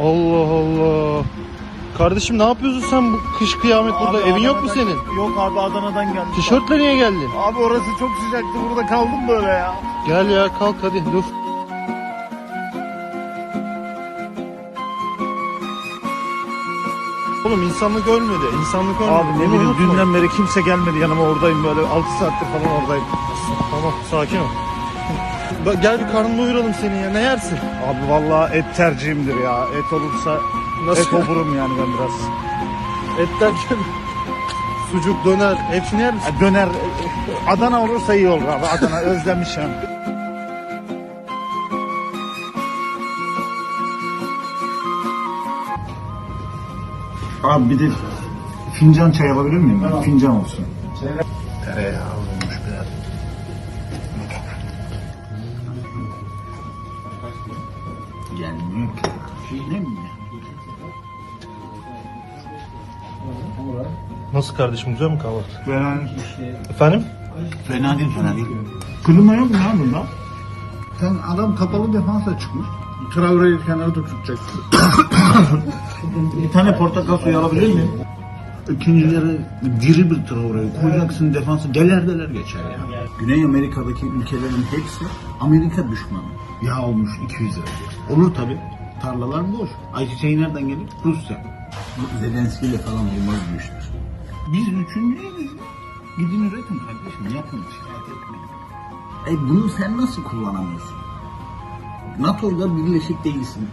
Allah Allah. Kardeşim ne yapıyorsun sen bu kış kıyamet burada? Evin yok mu Adana'dan- senin? Yok abi Adana'dan geldim. Tişörtle niye geldin? Abi orası çok sıcaktı burada kaldım böyle ya. Gel ya kalk hadi dur. Oğlum insanlık ölmedi. İnsanlık ölmedi. Abi ne Bunu bileyim unutma. dünden beri kimse gelmedi yanıma oradayım böyle 6 saattir falan oradayım. Tamam sakin ol. Gel bir karnını doyuralım senin ya. Ne yersin? Abi vallahi et tercihimdir ya. Et olursa Nasıl? et oburum yani ben biraz. Et derken sucuk, döner hepsini yer misin? Döner Adana olursa iyi olur abi. Adana özlemişim. Abi bir de fincan çay alabilir miyim? Fincan olsun. Tereyağı Gelmiyor ki. Ne mi ya? Nasıl kardeşim güzel mi kahvaltı? Ben Efendim? Fena değil fena değil. Klima yok mu ya bunda? Sen adam kapalı defansa çıkmış. Traore'yi kenara da tutacak. bir tane portakal suyu alabilir miyim? İkincileri diri bir Traore'yi koyacaksın defansı deler deler geçer ya. Güney Amerika'daki ülkelerin hepsi Amerika düşmanı. Yağ olmuş 200 lira. Olur tabi. Tarlalar boş. Ayçiçeği nereden gelir? Rusya. Zelenski ile falan olmaz bu işler. Biz üçüncüyüz. Gidin üretin kardeşim yapın. Şikayet etmeyin. E bunu sen nasıl kullanamıyorsun? NATO'da birleşik değilsin.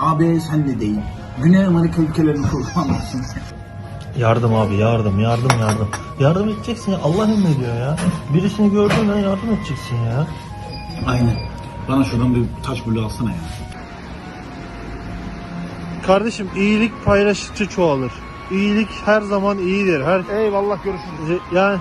AB sen de değil. Güney Amerika ülkelerini kullanamazsın. Yardım abi yardım yardım yardım. Yardım edeceksin ya Allah emrediyor ya. Birisini gördün mü yardım edeceksin ya. Aynen. Bana şuradan bir taş bulu alsana ya. Kardeşim iyilik paylaştıkça çoğalır. İyilik her zaman iyidir. Her Eyvallah görüşürüz. yani